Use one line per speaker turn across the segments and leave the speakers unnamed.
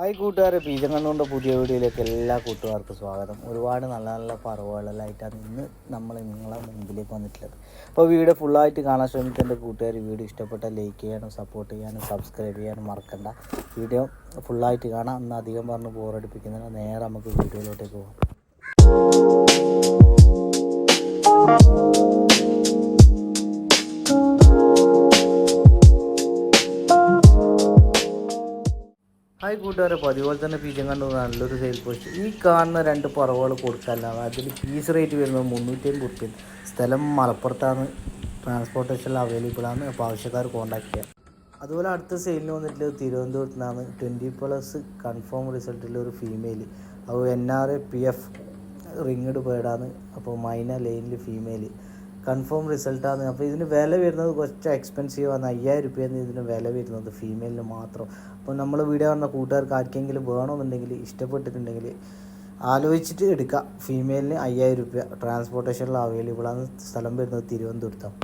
Hi കൂട്ടുകാരെ pigeon കണ്ടുകൊണ്ട് പുതിയ വീഡിയോയിലേക്ക് എല്ലാ കൂട്ടുകാർക്കും സ്വാഗതം. ഒരുപാട് നല്ല നല്ല പറവുകളിലായിട്ടാണ് ഇന്ന് നമ്മൾ നിങ്ങളെ മുമ്പിലേക്ക് വന്നിട്ടുള്ളത്. അപ്പോൾ വീഡിയോ ഫുള്ളായിട്ട് കാണാൻ ശ്രമിക്കേണ്ട കൂട്ടുകാർ വീഡിയോ ഇഷ്ടപ്പെട്ട ലൈക്ക് ചെയ്യാനും സപ്പോർട്ട് ചെയ്യാനും സബ്സ്ക്രൈബ് ചെയ്യാനും മറക്കണ്ട. വീഡിയോ ഫുള്ളായിട്ട് കാണാം. അന്ന് അധികം പറഞ്ഞ് ബോറടിപ്പിക്കുന്നതിന് നേരെ നമുക്ക് വീഡിയോയിലോട്ടേക്ക് പോകാം. ഹായ് കൂട്ടുകാരെ പതിപോലെ തന്നെ പീജം കണ്ടു. നല്ലൊരു സെയിൽ പോസ്റ്റ് ഈ കാണുന്ന രണ്ട് പറവുകൾ കൊടുക്കാനാണ്. അതിൽ പീസ് റേറ്റ് വരുന്നത് മുന്നൂറ്റി അമ്പത് റുപ്യ സ്ഥലം മലപ്പുറത്താണ്. ട്രാൻസ്പോർട്ടേഷൻ അവൈലബിൾ ആണ്. അപ്പോൾ ആവശ്യക്കാർ കോൺടാക്ട് ചെയ്യാം. അതുപോലെ അടുത്ത സെയിലിന് വന്നിട്ടുള്ളത് തിരുവനന്തപുരത്ത് നിന്നാണ് ട്വന്റി പ്ലസ് കൺഫേം റിസൾട്ടിൽ ഒരു ഫീമെയിൽ അപ്പോൾ N R A P F റിങ്ങഡ് പേഡാണ് അപ്പോൾ മൈന ലൈനിൽ ഫീമെയിൽ കൺഫേം റിസൾട്ടാണ് അപ്പോൾ ഇതിന് വില വരുന്നത് കുറച്ച് എക്സ്പെൻസീവ് ആണ്. അയ്യായിരം രൂപയാണ് ഇതിന് വില വരുന്നത് ഫീമെയിലിന് മാത്രം. അപ്പോൾ നമ്മൾ വീഡിയോ കാണുന്ന കൂട്ടുകാർക്ക് ആർക്കെങ്കിലും വേണമെന്നുണ്ടെങ്കിൽ ഇഷ്ടപ്പെട്ടിട്ടുണ്ടെങ്കിൽ ആലോചിച്ചിട്ട് എടുക്കുക ഫീമെയിലിന് അയ്യായിരം രൂപ ട്രാൻസ്പോർട്ടേഷനിൽ അവൈലബിൾ ആണ്. സ്ഥലം വരുന്നത് തിരുവനന്തപുരത്താണ്.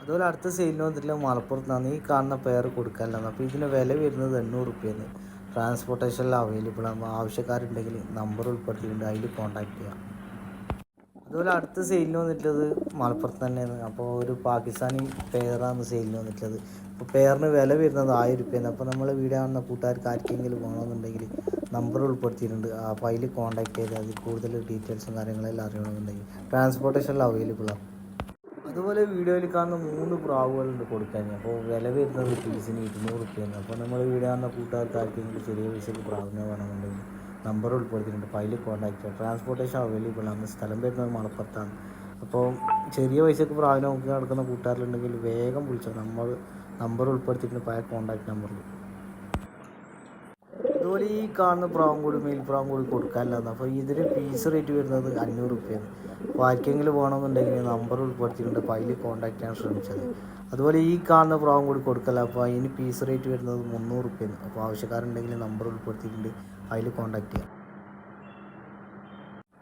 അതുപോലെ അടുത്ത സെയിലിന് വന്നിട്ടില്ല മലപ്പുറത്താണ്. ഈ കാണുന്ന പെയർ കൊടുക്കാനുള്ളത് അപ്പോൾ ഇതിന് വില വരുന്നത് എണ്ണൂറ് റുപ്യാണ് ട്രാൻസ്പോർട്ടേഷനിൽ അവൈലബിൾ ആണ്. ആവശ്യക്കാരുണ്ടെങ്കിൽ നമ്പർ ഉൾപ്പെടുത്തിയിട്ടുണ്ട്. അതിൽ കോൺടാക്ട് ചെയ്യാം. അതുപോലെ അടുത്ത സെയിലിന് വന്നിട്ടുള്ളത് മലപ്പുറത്ത് തന്നെയാണ്. അപ്പോൾ ഒരു പാകിസ്ഥാനി പേറാണ് സെയിലിന് വന്നിട്ടുള്ളത്. അപ്പോൾ പേറിന് വില വരുന്നത് ആയിരം രൂപയാണ്. അപ്പോൾ നമ്മൾ വീഡിയോ കാണുന്ന കൂട്ടുകാർക്ക് ആർക്കെങ്കിലും വേണമെന്നുണ്ടെങ്കിൽ നമ്പർ ഉൾപ്പെടുത്തിയിട്ടുണ്ട്. അപ്പോൾ അതിൽ കോൺടാക്ട് ചെയ്ത് അതിൽ കൂടുതൽ ഡീറ്റെയിൽസും കാര്യങ്ങളെല്ലാം അറിയണമെന്നുണ്ടെങ്കിൽ അവൈലബിൾ ആണ്. അതുപോലെ വീഡിയോയിൽ കാണുന്ന മൂന്ന് പ്രാവുകളുണ്ട് കൊടുക്കാൻ. അപ്പോൾ വില വരുന്നത് പീസിന് ഇരുന്നൂറ് റുപ്യാണ് അപ്പോൾ നമ്മൾ വീഡിയോ കാണുന്ന കൂട്ടുകാർക്ക് ആർക്കെങ്കിലും ചെറിയ പൈസയ്ക്ക് പ്രാവിനെ വേണമെന്നുണ്ടെങ്കിൽ നമ്പർ ഉൾപ്പെടുത്തിയിട്ടുണ്ട്. അപ്പോൾ അതിൽ കോൺടാക്ട് ചെയ്യാം. ട്രാൻസ്പോർട്ടേഷൻ അവൈലബിൾ ആണ്. സ്ഥലം വരുന്നത് മലപ്പുറത്താണ്. അപ്പോൾ ചെറിയ പൈസക്ക് പ്രാവിനെ നടക്കുന്ന കൂട്ടുകാരിലുണ്ടെങ്കിൽ വേഗം വിളിച്ചോ. നമ്മൾ നമ്പർ ഉൾപ്പെടുത്തിയിട്ടുണ്ട് പഴയ കോൺടാക്ട് നമ്പറിൽ അതുപോലെ ഈ കാണുന്ന പ്രാവും കൂടി മെയിൽ പ്രാവും കൂടി കൊടുക്കാനില്ലാന്ന്. അപ്പോൾ ഇതിന് പീസ് റേറ്റ് വരുന്നത് അഞ്ഞൂറ് റുപ്യാണ് അപ്പോൾ ആർക്കെങ്കിലും വേണമെന്നുണ്ടെങ്കിൽ നമ്പർ ഉൾപ്പെടുത്തിയിട്ടുണ്ട്. അപ്പോൾ അതിൽ കോൺടാക്ട് ചെയ്യാൻ ശ്രമിച്ചത്. അതുപോലെ ഈ കാണുന്ന പ്രാവും കൂടി കൊടുക്കല്ല. അപ്പോൾ അതിന് പീസ് റേറ്റ് വരുന്നത് മുന്നൂറ് റുപ്യാണ് അപ്പോൾ ആവശ്യക്കാരുണ്ടെങ്കിൽ നമ്പർ ഉൾപ്പെടുത്തിയിട്ടുണ്ട്. അതിൽ കോൺടാക്ട് ചെയ്യാം.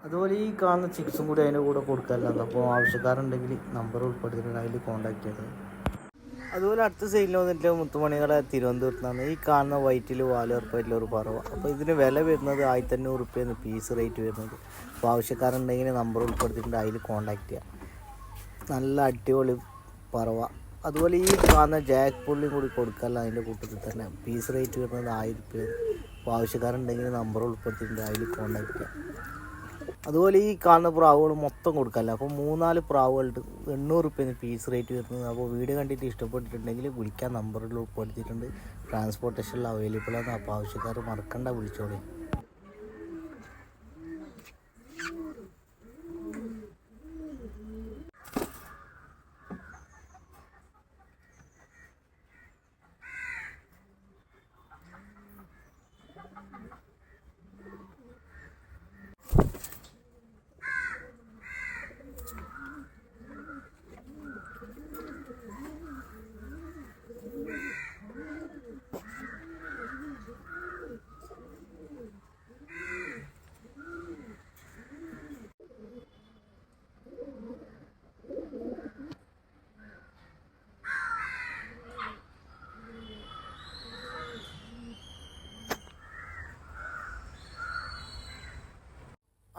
അതുപോലെ ഈ കാണുന്ന ചിക്സും കൂടി അതിന്റെ കൂടെ കൊടുക്കല്ല അപ്പോൾ ആവശ്യക്കാരുണ്ടെങ്കിൽ നമ്പർ ഉൾപ്പെടുത്തിയിട്ടുണ്ട് അതിൽ കോൺടാക്ട് ചെയ്തത്. അതുപോലെ അടുത്ത സൈഡിൽ വന്നിട്ട് മുത്തുമണികളെ തിരുവനന്തപുരത്ത് നിന്നാണ് ഈ കാണുന്ന വൈറ്റിൽ വാലുറപ്പായിട്ടുള്ള ഒരു പറവ അപ്പോൾ ഇതിന് വില വരുന്നത് ആയിരത്തി അഞ്ഞൂറ് റുപ്യാണ് പീസ് റേറ്റ് വരുന്നത്. അപ്പോൾ ആവശ്യക്കാരുണ്ടെങ്കിൽ നമ്പർ ഉൾപ്പെടുത്തിയിട്ടുണ്ട് അതിൽ കോൺടാക്റ്റ് ചെയ്യാം. നല്ല അടിപൊളി പറവ. അതുപോലെ ഈ കാണുന്ന ജാക്ക് പുള്ളിയും കൂടി കൊടുക്കാമല്ലോ അതിന്റെ കൂട്ടത്തിൽ തന്നെ പീസ് റേറ്റ് വരുന്നത് ആയിരം റുപ്യാണ്. അപ്പോൾ ആവശ്യക്കാരുണ്ടെങ്കിൽ നമ്പർ ഉൾപ്പെടുത്തിയിട്ടുണ്ട് അതിൽ കോൺടാക്റ്റ് ചെയ്യാം. അതുപോലെ ഈ കാണുന്ന പ്രാവുകൾ മൊത്തം കൊടുക്കാമല്ലോ അപ്പോൾ മൂന്നാൽ പ്രാവുകളുണ്ട്. എണ്ണൂറ് റുപ്യാണ് പീസ് റേറ്റ് വരുന്നത്. അപ്പോൾ വീട് കണ്ടിട്ട് ഇഷ്ടപ്പെട്ടിട്ടുണ്ടെങ്കിൽ വിളിക്കാൻ നമ്പറിൽ ഉൾപ്പെടുത്തിയിട്ടുണ്ട്. ട്രാൻസ്പോർട്ടേഷനിൽ അവൈലബിൾ ആണ്. അപ്പോൾ ആവശ്യക്കാർ മറക്കണ്ട വിളിച്ചോളി.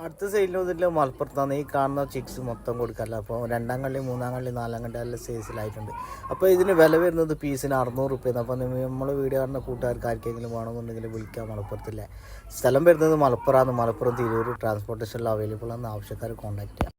അടുത്ത സൈഡിൽ വന്നിട്ട് മലപ്പുറത്താണ് ഈ കാണുന്ന ചിക്സ് മൊത്തം കൊടുക്കാമല്ലോ അപ്പോൾ രണ്ടാം കള്ളി മൂന്നാം കള്ളി നാലാം കള്ളി നല്ല സൈസിലായിട്ടുണ്ട് അപ്പോൾ ഇതിന് വില വരുന്നത് പീസിന് അറുന്നൂറ് റുപ്യാണ് അപ്പോൾ നമ്മൾ വീഡിയോ കാണുന്ന കൂട്ടുകാർക്ക് ആർക്കെങ്കിലും വേണമെന്നുണ്ടെങ്കിൽ വിളിക്കാം മലപ്പുറത്തില്ലേ സ്ഥലം വരുന്നത് മലപ്പുറമാണ് മലപ്പുറം തിരൂർ ട്രാൻസ്പോർട്ടേഷനിൽ അവൈലബിൾ ആണ് ആവശ്യക്കാർ കോൺടാക്ട് ചെയ്യാം.